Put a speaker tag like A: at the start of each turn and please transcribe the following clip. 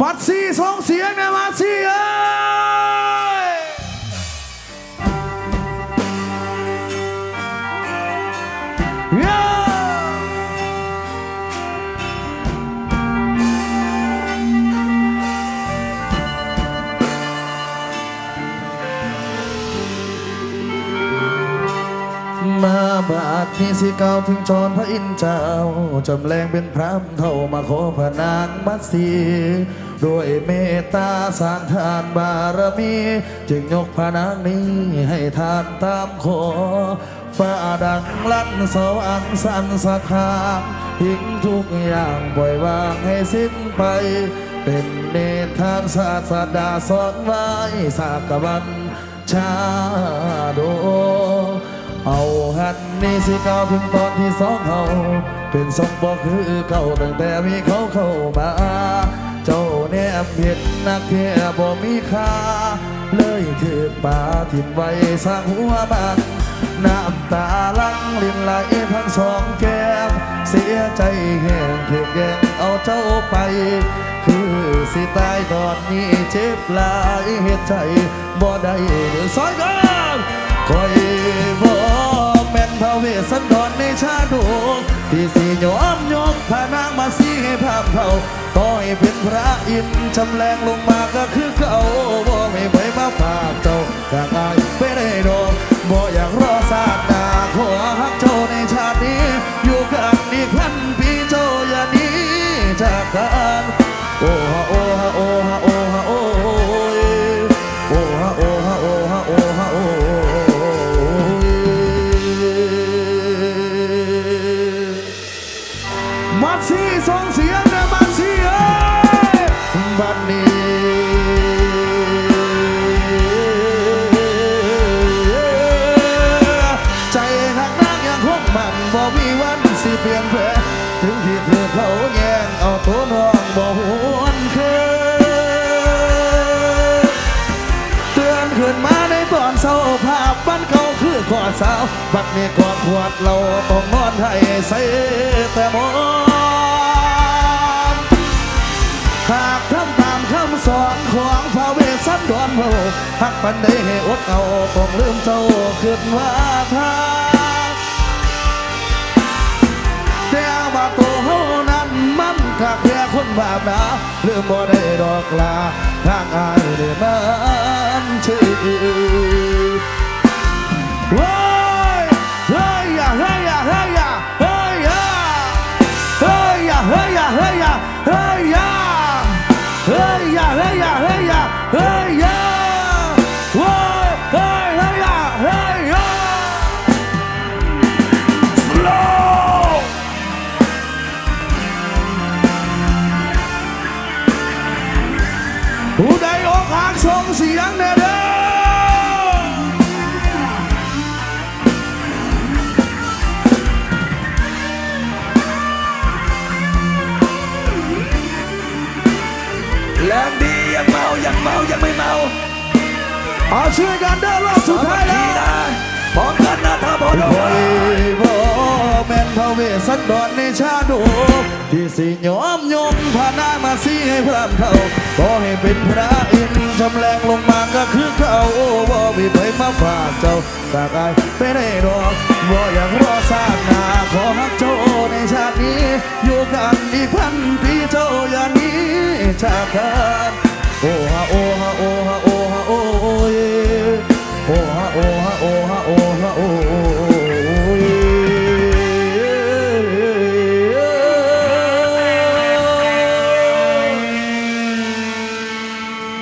A: มัดซีสองเสียงนะมัดซีเอ้ยเย้าดนี้สิเก่าถึงจรพระอินเจ้าจำแรงเป็นพระเท่ามาขอพระนางมัดสีด้วยเมตตาสร้างทานบารมี จึงยกพระนางนี้ให้ทานตามขอฟ้าดังลั่นสวรรค์สันสถานทิ้งทุกอย่างปล่อยวางให้สิ้นไป เป็นเนตรทางศาสดาสอนไว้สากวันชาโด เอาหันนี่สิเก่าถึงตอนที่สองเขาเป็นสมบอกคือเก่าตั้งแต่มีเขาเข้ามา เจ้าแนมเห็นนักเทียบ่มีค่า เลยถือป่าถิ่มไว้สร้างหัวมันน้ำตาลังลินไหลทั้งสองแก้มเสียใจแห้งถูกแย่งเอาเจ้าไป คือสิตายตอนนี้เจ็บหลายเหตุใจบ่ได้สอยกัน ที่สิยอมยกพานางมาสีให้ภาพเผาต่อให้เป็นพระอินทร์จำแรงลงมาก็คือเก่าบ่ไม่ไปมาฝากเจ้าอยากอายไปได้ดอกบ่อยากรอ สองเสียงนะมัดซี่เอ้ยบัดนี้ใจหักนางยังคงมันบ่มีวันสิเปลี่ยนแปลงถึงที่เธอเขาแย่งเอาตัวน้องบ่หวนคืนเตือนขึ้นมาในตอนเศร้าภาพบ้านเขาคือขอดสาวบัดนี้กอดขวดเราต้องนอนให้ใส่แต่หมอ เฮาหักปันได้ให้อดเอาต้องลืมเจ้าขึ้นว่าทางแต่ว่าตัวเฮานั้นมันก็แค่คนบาปนะลืมบ่ได้ดอกลาทางอายเด้มันชื่อ กหักส่งเสียงเด้อเด้อ
B: แรงดียังเมายังเมายังไม่เมา
A: เอาช่วยกันเด้อรอบสุดท้ายแล้ว
B: พร้อมกันนะถ้าพอด
A: เวสสันดรในชาดกที่สิยอมยงพระนางมาสีให้พระเท่าก็ให้เป็นพระอินทร์จำแรงลงมาก็คือเขาบ่มีไปมาฝากเจ้าตากายไม่ได้ดอกบ่อยากรอสร้างนาขอฮักเจ้าในชาตินี้ อยู่กันอีกพันปีเจ้าอย่าหนี้จากกัน